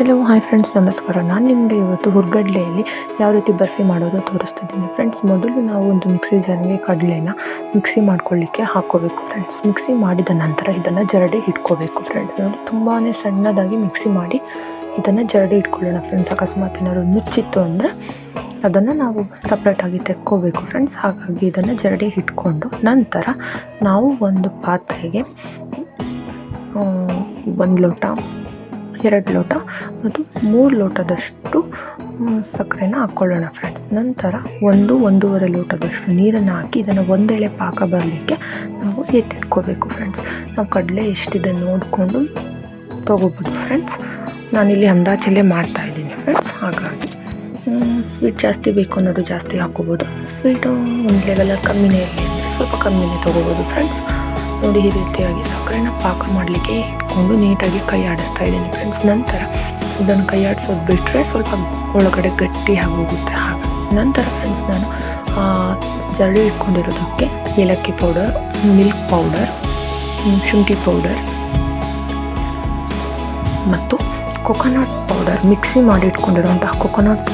Hello hi friends ನಮಸ್ಕಾರ. ನಾನು ನಿಮಗೆ ಇವತ್ತು ಹುರ್ಗಡ್ಲೆಯಲ್ಲಿ ಯಾವ ರೀತಿ ಬರ್ಫಿ ಮಾಡೋದು ತೋರಿಸ್ತಿದ್ದೀನಿ. ಫ್ರೆಂಡ್ಸ್ ಮೊದಲು ನಾವು ಒಂದು ಮಿಕ್ಸಿ ಜಾರಿಗೆ ಕಡಲೆನ ಮಿಕ್ಸಿ ಮಾಡ್ಕೊಳ್ಳಿಕ್ಕೆ ಹಾಕ್ಕೋಬೇಕು ಫ್ರೆಂಡ್ಸ್ ಮಿಕ್ಸಿ ಮಾಡಿದ ನಂತರ ಇದನ್ನು ಜರಡಿ ಇಟ್ಕೋಬೇಕು ಫ್ರೆಂಡ್ಸ್ ನೋಡಿ ತುಂಬಾ ಸಣ್ಣದಾಗಿ ಮಿಕ್ಸಿ ಮಾಡಿ ಇದನ್ನು ಜರಡಿ ಇಟ್ಕೊಳ್ಳೋಣ ಫ್ರೆಂಡ್ಸ್ ಅಕಸ್ಮಾತ್ ಏನಾದ್ರು ಮುಚ್ಚಿತ್ತು ಅಂದರೆ ಅದನ್ನು ನಾವು ಸಪ್ರೇಟಾಗಿ ತೆಕ್ಕೋಬೇಕು ಫ್ರೆಂಡ್ಸ್ ಹಾಗಾಗಿ ಇದನ್ನು ಜರಡಿ ಇಟ್ಕೊಂಡು ನಂತರ ನಾವು ಒಂದು ಪಾತ್ರೆಗೆ ಒಂದು ಲೋಟ ಎರಡು ಲೋಟ ಮತ್ತು ಮೂರು ಲೋಟದಷ್ಟು ಸಕ್ಕರೆನ ಹಾಕ್ಕೊಳ್ಳೋಣ ಫ್ರೆಂಡ್ಸ್ ನಂತರ ಒಂದು, ಒಂದೂವರೆ ಲೋಟದಷ್ಟು ನೀರನ್ನು ಹಾಕಿ ಇದನ್ನು ಒಂದೆಳೆ ಪಾಕ ಬರಲಿಕ್ಕೆ ನಾವು ಎತ್ತಿಟ್ಕೋಬೇಕು ಫ್ರೆಂಡ್ಸ್ ನಾವು ಕಡಲೆ ಎಷ್ಟಿದೆ ನೋಡಿಕೊಂಡು ತೊಗೋಬೋದು ಫ್ರೆಂಡ್ಸ್ ನಾನಿಲ್ಲಿ ಅಂದಾಜಲ್ಲೇ ಮಾಡ್ತಾಯಿದ್ದೀನಿ ಫ್ರೆಂಡ್ಸ್ ಹಾಗಾಗಿ ಸ್ವೀಟ್ ಜಾಸ್ತಿ ಬೇಕು ಅನ್ನೋದು ಜಾಸ್ತಿ ಹಾಕೋಬೋದು. ಸ್ವೀಟು ಒಂದು ಲೆವೆಲ್ಲ ಕಮ್ಮಿನೇ ಇರಲಿ ಸ್ವಲ್ಪ ಕಮ್ಮಿನೇ ತೊಗೋಬೋದು ಫ್ರೆಂಡ್ಸ್ ನೋಡಿ ಈ ರೀತಿಯಾಗಿ ಸಕ್ಕರೆನ ಪಾಕ ಮಾಡಲಿಕ್ಕೆ ಇಟ್ಕೊಂಡು ನೀಟಾಗಿ ಕೈ ಆಡಿಸ್ತಾ ಇದ್ದೀನಿ ಫ್ರೆಂಡ್ಸ್ ನಂತರ ಇದನ್ನು ಕೈ ಆಡಿಸೋದು ಬಿಟ್ಟರೆ ಸ್ವಲ್ಪ ಒಳಗಡೆ ಗಟ್ಟಿ ಆಗೋಗುತ್ತೆ ಹಾಗೆ ನಂತರ ಫ್ರೆಂಡ್ಸ್ ನಾನು ಜರಡಿ ಇಟ್ಕೊಂಡಿರೋದಕ್ಕೆ ಏಲಕ್ಕಿ ಪೌಡರ್ ಮಿಲ್ಕ್ ಪೌಡರ್ ಶುಂಠಿ ಪೌಡರ್ ಮತ್ತು ಕೊಕೊನಟ್ ಪೌಡರ್ ಮಿಕ್ಸಿ ಮಾಡಿ ಇಟ್ಕೊಂಡಿರುವಂತಹ ಕೊಕೊನಟ್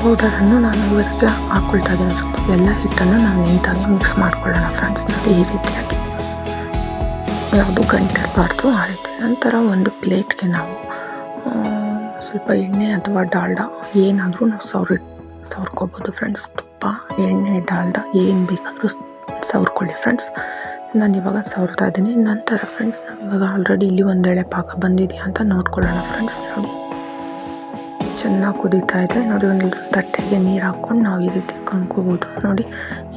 ಪೌಡರನ್ನು ನಾನು ಇವರಿಗೆ ಹಾಕ್ಕೊಳ್ತಾ ಇದ್ದೀನಿ ಫ್ರೆಂಡ್ಸ್ ಎಲ್ಲ ಹಿಟ್ಟನ್ನು ನಾನು ನೀಟಾಗಿ ಮಿಕ್ಸ್ ಮಾಡ್ಕೊಳ್ಳೋಣ ಫ್ರೆಂಡ್ಸ್ ನೋಡಿ, ಈ ರೀತಿಯಾಗಿ. ಯಾವುದು ಗಂಟಿರಬಾರ್ದು, ಆ ರೀತಿ. ನಂತರ ಒಂದು ಪ್ಲೇಟ್ಗೆ ನಾವು ಸ್ವಲ್ಪ ಎಣ್ಣೆ ಅಥವಾ ಡಾಲ್ಡ, ಏನಾದರೂ ನಾವು ಸವ್ರಿ, ಸವ್ರ್ಕೋಬೋದು ಫ್ರೆಂಡ್ಸ್ ತುಪ್ಪ, ಎಣ್ಣೆ, ಡಾಲ್ಡ, ಏನು ಬೇಕಾದರೂ ಸವರ್ಕೊಳ್ಳಿ ಫ್ರೆಂಡ್ಸ್ ನಾನು ಇವಾಗ ಸವ್ರ್ತಾ ಇದ್ದೀನಿ. ನಂತರ ಫ್ರೆಂಡ್ಸ್ ನಾವು ಇವಾಗ ಆಲ್ರೆಡಿ ಇಲ್ಲಿ ಒಂದೆಳೆ ಪಾಕ ಬಂದಿದೆಯಾ ಅಂತ ನೋಡ್ಕೊಳ್ಳೋಣ ಫ್ರೆಂಡ್ಸ್ ನೋಡಿ. ಚೆನ್ನಾಗಿ ಕುದೀತಾ ಇದೆ ನೋಡಿ ಒಂದು ತಟ್ಟೆಗೆ ನೀರು ಹಾಕ್ಕೊಂಡು ನಾವು ಈ ರೀತಿ ಕಣ್ಕೋಬೋದು. ನೋಡಿ,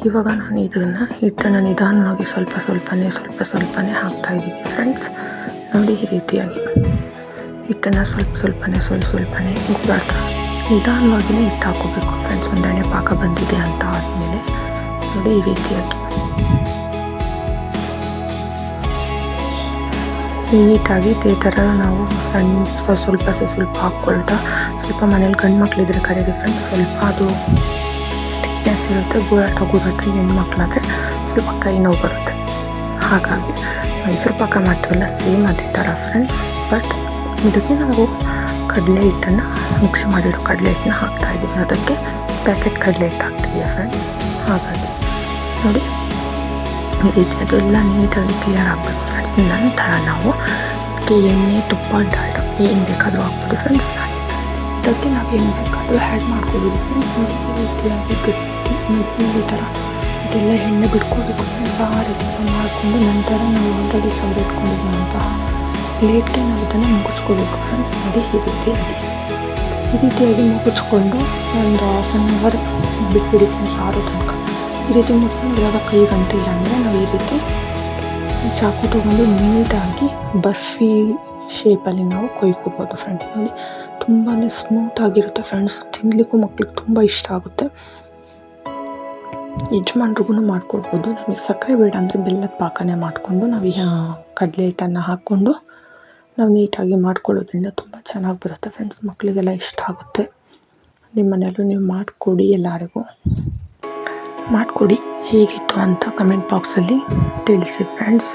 ಇವಾಗ ನಾನು ಇದನ್ನು ಹಿಟ್ಟನ್ನು ನಿಧಾನವಾಗಿ ಸ್ವಲ್ಪ ಸ್ವಲ್ಪನೇ ಸ್ವಲ್ಪ ಸ್ವಲ್ಪನೇ ಹಾಕ್ತಾ ಹಾಕ್ತಾಯಿದ್ದೀವಿ ಫ್ರೆಂಡ್ಸ್ ನೋಡಿ ಈ ರೀತಿಯಾಗಿ ಹಿಟ್ಟನ್ನು ಸ್ವಲ್ಪ ಸ್ವಲ್ಪನೇ ಸ್ವಲ್ಪ ಸ್ವಲ್ಪನೇ ಗುಡಾಡ್ತಾ ನಿಧಾನವಾಗಿಯೇ ಹಿಟ್ಟು ಹಾಕೋಬೇಕು ಫ್ರೆಂಡ್ಸ್ ಒಂದೆಣ್ಣೆ ಪಾಕ ಬಂದಿದೆ ಅಂತ ಆದಮೇಲೆ ನೋಡಿ ಈ ರೀತಿಯಾಗಿ. ನೀಟಾಗಿ ಈ ಥರ ನಾವು ಸಣ್ಣ ಸ್ವಲ್ಪ ಸ್ವಲ್ಪ ಹಾಕ್ಕೊಳ್ತಾ ಸ್ವಲ್ಪ ಮನೇಲಿ ಗಂಡು ಮಕ್ಕಳಿದ್ರೆ ಕರೀರಿ ಫ್ರೆಂಡ್ಸ್ ಸ್ವಲ್ಪ ಅದು ಸ್ಟಿಕ್ನೆಸ್ ಇರುತ್ತೆ ಗುರಾಟ ಹೆಣ್ಣು ಹೆಣ್ಮಕ್ಳಾದರೆ ಸ್ವಲ್ಪ ಕೈ ನೋವು ಬರುತ್ತೆ. ಹಾಗಾಗಿ ಮೈಸೂರು ಪಾಕ ಮಾಡ್ತೀವಲ್ಲ ಸೇಮ್ ಅದೇ ಥರ ಫ್ರೆಂಡ್ಸ್ ಬಟ್ ಇದಕ್ಕೆ ನಾವು ಕಡಲೆ ಹಿಟ್ಟನ್ನು ಮಿಕ್ಸ್ ಮಾಡಿರೋ ಕಡಲೆ ಹಿಟ್ಟನ್ನ ಹಾಕ್ತಾ ಇದ್ದೀವಿ. ಅದಕ್ಕೆ ಪ್ಯಾಕೆಟ್ ಕಡಲೆ ಹಿಟ್ಟು ಹಾಕ್ತೀವಿ ಫ್ರೆಂಡ್ಸ್ ಹಾಗಾಗಿ ನೋಡಿ, ಈ ರೀತಿ ಅದೆಲ್ಲ ನೀಟಾಗಿ ಕ್ಲಿಯರ್ ಆಗಬೇಕು. ನಂತರ ನಾವು ಎಣ್ಣೆ, ತುಪ್ಪ ಡಾಲ್ಡ ಏನು ಬೇಕಾದರೂ ಹಾಕ್ಬೋದು ಫ್ರೆಂಡ್ಸ್ ಇದಕ್ಕೆ ನಾವು ಏನು ಬೇಕಾದರೂ ಆ್ಯಡ್ ಮಾಡ್ಕೋಬೋದು. ಫ್ರೆಂಡ್ಸ್ ಈ ರೀತಿಯಾಗಿ ಗಟ್ಟಿ ಈ ಥರ ಇದೆಲ್ಲ ಎಣ್ಣೆ ಬಿಟ್ಕೋಬೇಕು ಫ್ರೆಂಡ್ಸ್ ಆ ರೀತಿ ಮಾಡಿಕೊಂಡು ನಂತರ ನಾವು ಆಲ್ರೆಡಿ ಸವರಿಟ್ಕೊಂಡಿರುವಂತಹ ಪ್ಲೇಟ್ಗೆ ನಾವು ಇದನ್ನು ಮುಗಿಸ್ಕೋಬೇಕು. ಫ್ರೆಂಡ್ಸ್ ನೋಡಿ ಈ ರೀತಿಯಾಗಿ. ಈ ರೀತಿಯಾಗಿ ಮುಗಿಸ್ಕೊಂಡು ಒಂದು ಹಾಫ್ ಆನ್ ಅವರ್ ಬಿಟ್ಬಿಡಿ ಫ್ರೆಂಡ್ಸ್ ಆರು ತನಕ. ಈ ರೀತಿ ಮುಗಿಸ್ಕೊಂಡು ಇವಾಗ ಕೈ ಗಂಟೆ ಇಲ್ಲ ಅಂದರೆ ನಾವು ಈ ರೀತಿ ಚಾಕು ತೊಗೊಂಡು ನೀಟಾಗಿ ಬರ್ಫಿ ಶೇಪಲ್ಲಿ ನಾವು ಕೊಯ್ಕೋಬೋದು ಫ್ರೆಂಡ್ಸ್ ನೋಡಿ. ತುಂಬಾ ಸ್ಮೂತಾಗಿರುತ್ತೆ ಫ್ರೆಂಡ್ಸ್ ತಿನ್ನಲಿಕ್ಕೂ ಮಕ್ಳಿಗೆ ತುಂಬ ಇಷ್ಟ ಆಗುತ್ತೆ. ಯಜಮಾನ್ರಿಗೂ ಮಾಡ್ಕೊಡ್ಬೋದು. ನಮಗೆ ಸಕ್ಕರೆ ಬೇಡ ಅಂದರೆ ಬೆಲ್ಲದ ಪಾಕನೇ ಮಾಡಿಕೊಂಡು ನಾವು ಕಡಲೆ ಹಿಟ್ಟನ್ನು ಹಾಕ್ಕೊಂಡು ನಾವು ನೀಟಾಗಿ ಮಾಡ್ಕೊಳ್ಳೋದ್ರಿಂದ ತುಂಬ ಚೆನ್ನಾಗಿ ಬರುತ್ತೆ ಫ್ರೆಂಡ್ಸ್ ಮಕ್ಕಳಿಗೆಲ್ಲ ಇಷ್ಟ ಆಗುತ್ತೆ. ನಿಮ್ಮ ಮನೆಯಲ್ಲೂ ನೀವು ಮಾಡಿಕೊಡಿ ಎಲ್ಲರಿಗೂ. ಮಾಡಿಕೊಡಿ. ಹೇಗಿತ್ತು ಅಂತ ಕಮೆಂಟ್ ಬಾಕ್ಸಲ್ಲಿ ತಿಳಿಸಿ ಫ್ರೆಂಡ್ಸ್.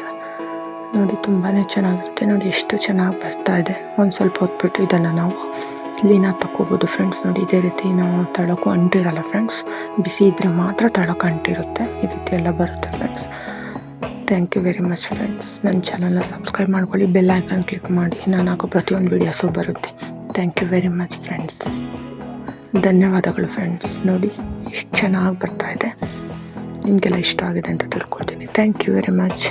ನೋಡಿ ತುಂಬಾ ಚೆನ್ನಾಗಿರುತ್ತೆ. ನೋಡಿ, ಎಷ್ಟು ಚೆನ್ನಾಗಿ ಬರ್ತಾ ಇದೆ. ಒಂದು ಸ್ವಲ್ಪ ಹೊತ್ಬಿಟ್ಟು ಇದನ್ನು ನಾವು ಕ್ಲೀನಾಗಿ ತಗೋಬೋದು ಫ್ರೆಂಡ್ಸ್. ನೋಡಿ, ಇದೇ ರೀತಿ ನಾವು ತಳಕು ಅಂಟಿರಲ್ಲ ಫ್ರೆಂಡ್ಸ್. ಬಿಸಿ ಇದ್ರೆ ಮಾತ್ರ ತಳಕು ಅಂಟಿರುತ್ತೆ. ಈ ರೀತಿ ಎಲ್ಲ ಬರುತ್ತೆ friends. Thank you very much friends ನನ್ನ ಚಾನಲ್ನ ಸಬ್ಸ್ಕ್ರೈಬ್ ಮಾಡ್ಕೊಳ್ಳಿ. ಬೆಲ್ ಐಕನ್ ಕ್ಲಿಕ್ ಮಾಡಿ. ನಾನು ಹಾಕೋ ಪ್ರತಿಯೊಂದು ವೀಡಿಯೋಸು ಬರುತ್ತೆ. Thank you very much friends ಧನ್ಯವಾದಗಳು ಫ್ರೆಂಡ್ಸ್ ನೋಡಿ, ಎಷ್ಟು ಚೆನ್ನಾಗಿ ಬರ್ತಾಯಿದೆ ನಿಮಗೆಲ್ಲ ಇಷ್ಟ ಆಗಿದೆ ಅಂತ ತಿಳ್ಕೊಳ್ತೀನಿ. Thank you very much